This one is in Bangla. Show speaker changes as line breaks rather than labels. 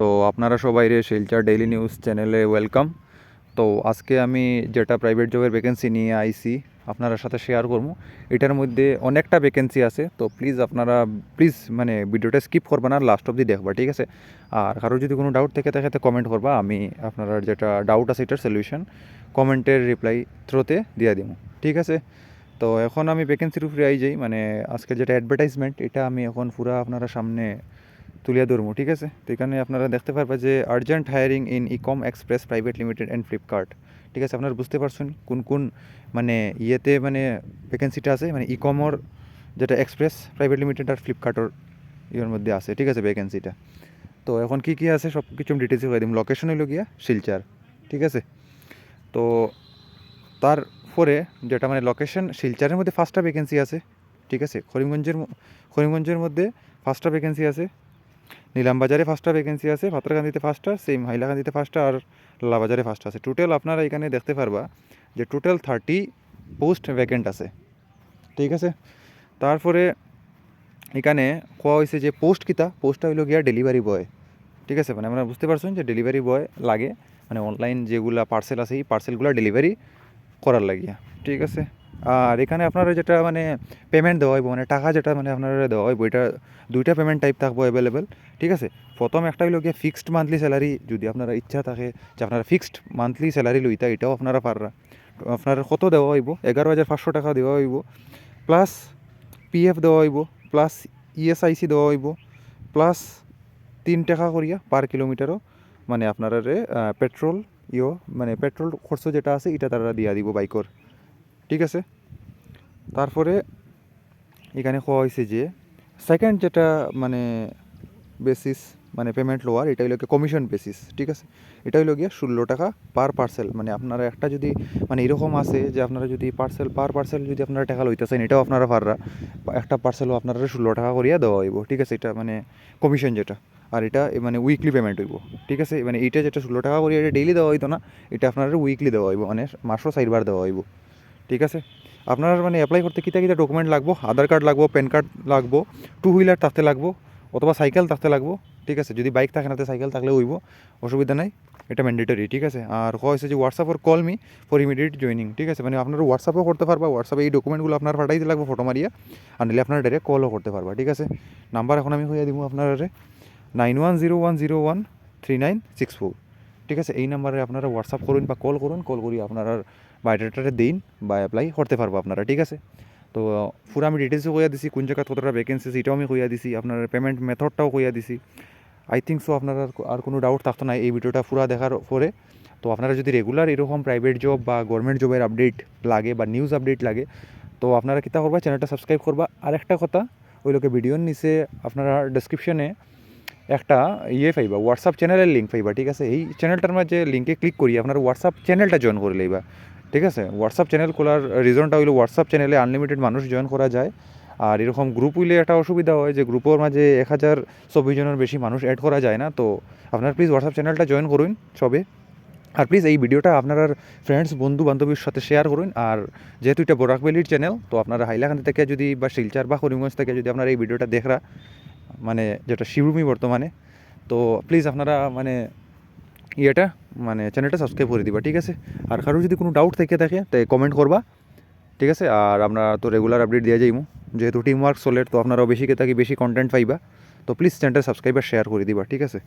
তো আপনারা সবাই রে শিলচর ডেইলি নিউজ চ্যানেলে ওয়েলকাম তো আজকে আমি যেটা প্রাইভেট জবের ভ্যাকেন্সি নিয়ে আইছি, আপনারা সাথে শেয়ার করব। এটার মধ্যে অনেকটা ভ্যাকেন্সি আছে, তো প্লিজ আপনারা প্লিজ মানে ভিডিওটা স্কিপ করবা না লাস্ট অবধি দেখবা, ঠিক আছে? আর কারোর যদি কোনো ডাউট থেকে থাকে কমেন্ট করবা, আমি আপনারা যেটা ডাউট আছে এটার সলিউশন কমেন্টের রিপ্লাই থ্রোতে দিয়ে দিব ঠিক আছে? তো এখন আমি ভ্যাকেন্সির উপরে আই যাই মানে আজকের যেটা অ্যাডভার্টাইজমেন্ট এটা আমি এখন পুরা আপনারা সামনে তুলিয়া ধরবো ঠিক আছে? তো এখানে আপনারা দেখতে পারবা যে urgent hiring in Ecom Express private limited and Flipkart ঠিক আছে? আপনারা বুঝতে পারছেন কোন কোন মানে ইয়েতে মানে ভ্যাকেন্সিটা আছে? মানে ইকমর যেটা এক্সপ্রেস প্রাইভেট লিমিটেড আর ফ্লিপকার্টর ইয়ের মধ্যে আছে, ঠিক আছে ভ্যাকেন্সিটা তো এখন কি কি আছে? সব কিছু আমি ডিটেলসে হয়ে দিম লোকেশন হইল গিয়া শিলচার, ঠিক আছে? তো তারপরে যেটা মানে লোকেশন শিলচারের মধ্যে ফার্স্টটা ভ্যাকেন্সি আছে, ঠিক আছে? করিমগঞ্জের করিমগঞ্জের মধ্যে ফার্স্টটা ভ্যাকেন্সি আছে নিলামবাজারে ফার্স্টটা ভ্যাকেন্সি আছে পাত্রকান্দিতে ফার্স্টটা সেম হাইলাকান্দিতে ফার্স্টটা আর লালবাজারে ফার্স্ট আছে। টোটাল আপনারা এখানে দেখতে পারবা যে টোটাল থার্টি পোস্ট ভ্যাকেন্ট আছে। ঠিক আছে? তারপরে এখানে কোয়া হয়েছে যে পোস্ট কিতা? পোস্টটা হইল গিয়া ডেলিভারি বয় ঠিক আছে? মানে আমরা বুঝতে পারছেন যে ডেলিভারি বয় লাগে। মানে অনলাইন যেগুলা পার্সেল আছে, এই পার্সেলগুলো ডেলিভারি করার লাগিয়া। ঠিক আছে? আর এখানে আপনারা যেটা মানে পেমেন্ট দেওয়া হইব মানে টাকা যেটা মানে আপনারা দেওয়া হইব, এটা দুইটা পেমেন্ট টাইপ থাকব অ্যাভেলেবেল ঠিক আছে? প্রথম একটা হইল গিয়ে ফিক্সড মান্থলি স্যালারি যদি আপনারা ইচ্ছা থাকে যে আপনারা ফিক্সড মান্থলি স্যালারি লইতা, এটাও আপনারা পাররা। আপনার কত দেওয়া হইব? এগারো হাজার পাঁচশো টাকা দেওয়া হইব প্লাস পিএফ দেওয়া হইব প্লাস ইএসআইসি দেওয়া হইব প্লাস তিন টাকা করিয়া পার কিলোমিটারও মানে আপনারা পেট্রোল ইও মানে পেট্রোল খরচ যেটা আছে, এটা তারা দিয়া দিব বাইকর ঠিক আছে? তারপরে এখানে কোয়া হয়েছে যে সেকেন্ড যেটা মানে বেসিস মানে পেমেন্ট লোয়ার এটা গিয়ে কমিশন বেসিস ঠিক আছে? এটা হইল গিয়ে ষোলো টাকা পার পার্সেল মানে আপনারা একটা যদি মানে এরকম আছে যে আপনারা যদি পার্সেল পার পার্সেল যদি আপনারা টাকা লইতেছেন, এটাও আপনারা পাররা, একটা পার্সেলও আপনারা ষোলো টাকা করিয়া দেওয়া হইব, ঠিক আছে? এটা মানে কমিশন যেটা, আর এটা মানে উইকলি পেমেন্ট হইব, ঠিক আছে? মানে এইটা যেটা ষোলো টাকা করিয়া এটা ডেইলি দেওয়া হইতো না, এটা আপনারা উইকলি দেওয়া হইব মানে মাসও চারবার দেওয়া হইব। ঠিক আছে? আপনার মানে অ্যাপ্লাই করতে কিতা কিতা ডকুমেন্ট লাগবো? আধার কার্ড লাগবো প্যান কার্ড লাগবো টু হুইলার থাকতে লাগবো, অথবা সাইকেল থাকতে লাগবো, ঠিক আছে? যদি বাইক থাকে না সাইকেল থাকলে হইব, অসুবিধা নাই, এটা ম্যান্ডেটরি ঠিক আছে? আর কয়েছে যে WhatsApp or call me for immediate joining ঠিক আছে? মানে আপনারা হোয়াটসঅ্যাপও করতে পারবা হোয়াটসঅ্যাপে এই ডকুমেন্টগুলো আপনার পাঠাইতে লাগবে ফটো মারিয়া, আর নিলে আপনারা ডাইরেক্ট কলও করতে পারবা, ঠিক আছে? নাম্বার এখন আমি হইয়া দিব আপনারা nine one zero one zero one three nine six four ঠিক আছে? এই নাম্বারে আপনারা হোয়াটসঅ্যাপ করুন বা কল করুন কল করি আপনারা বায়োডাটাটা দিন বা অ্যাপ্লাই করতে পারব আপনারা, ঠিক আছে? তো, পুরো আমি ডিটেলসও কইয়া দিছি, কোন জায়গায় কতটা ভ্যাকেন্সি এটাও আমি কইয়া দিছি, আপনার পেমেন্ট মেথডটাও কইয়া দিছি। আই থিঙ্ক সো আপনার আর- আর কোনো ডাউট থাকতো না, এই ভিডিওটা পুরো দেখার পরে। তো আপনারা যদি রেগুলার এরকম প্রাইভেট জব বা গভর্নমেন্ট জবের আপডেট লাগে বা নিউজ আপডেট লাগে, তো আপনারা কিতা করবা চ্যানেলটা সাবস্ক্রাইব করবা। আর একটা কথা, ওই লোকে ভিডিওর নিচে আপনারা ডেসক্রিপশনে একটা ইয়ে পাইবা হোয়াটসঅ্যাপ চ্যানেলের লিঙ্ক পাইবা, ঠিক আছে? এই চ্যানেলটার মাঝে লিঙ্কে ক্লিক করি, আপনার হোয়াটসঅ্যাপ চ্যানেলটা জয়েন করে লইবা। ঠিক আছে? হোয়াটসঅ্যাপ চ্যানেল খোলার রিজনটা হইল হোয়াটসঅ্যাপ চ্যানেলে আনলিমিটেড মানুষ জয়েন করা যায়। আর এরকম গ্রুপ হইলে একটা অসুবিধা হয় যে গ্রুপের মাঝে এক হাজার চব্বিশ জনের বেশি মানুষ অ্যাড করা যায় না। তো আপনার প্লিজ হোয়াটসঅ্যাপ চ্যানেলটা জয়েন করুন সবে। আর প্লিজ এই ভিডিওটা আপনার ফ্রেন্ডস বন্ধু বান্ধবীর সাথে শেয়ার করুন। আর যেহেতু এটা বরাকবেলির চ্যানেল তো আপনারা হাইলাকান্দি থেকে যদি বা শিলচার বা করিমগঞ্জ থেকে যদি আপনারা এই ভিডিওটা দেখরা মানে যেটা শিবরুমি বর্তমানে, তো প্লিজ আপনারা মানে ইয়েটা মানে চ্যানেলটা সাবস্ক্রাইব করে দিবা, ঠিক আছে? আর কারোর যদি কোনো ডাউট থেকে থাকে তাই কমেন্ট করবা, ঠিক আছে? আর আমরা তো রেগুলার আপডেট দিয়ে যাইমু। যেহেতু টিম ওয়ার্ক চলে তো আপনারাও বেশি কে থাকি, বেশি কন্টেন্ট পাইবা। তো প্লিজ চ্যানেলটা সাবস্ক্রাইব আর শেয়ার করে দিবা, ঠিক আছে?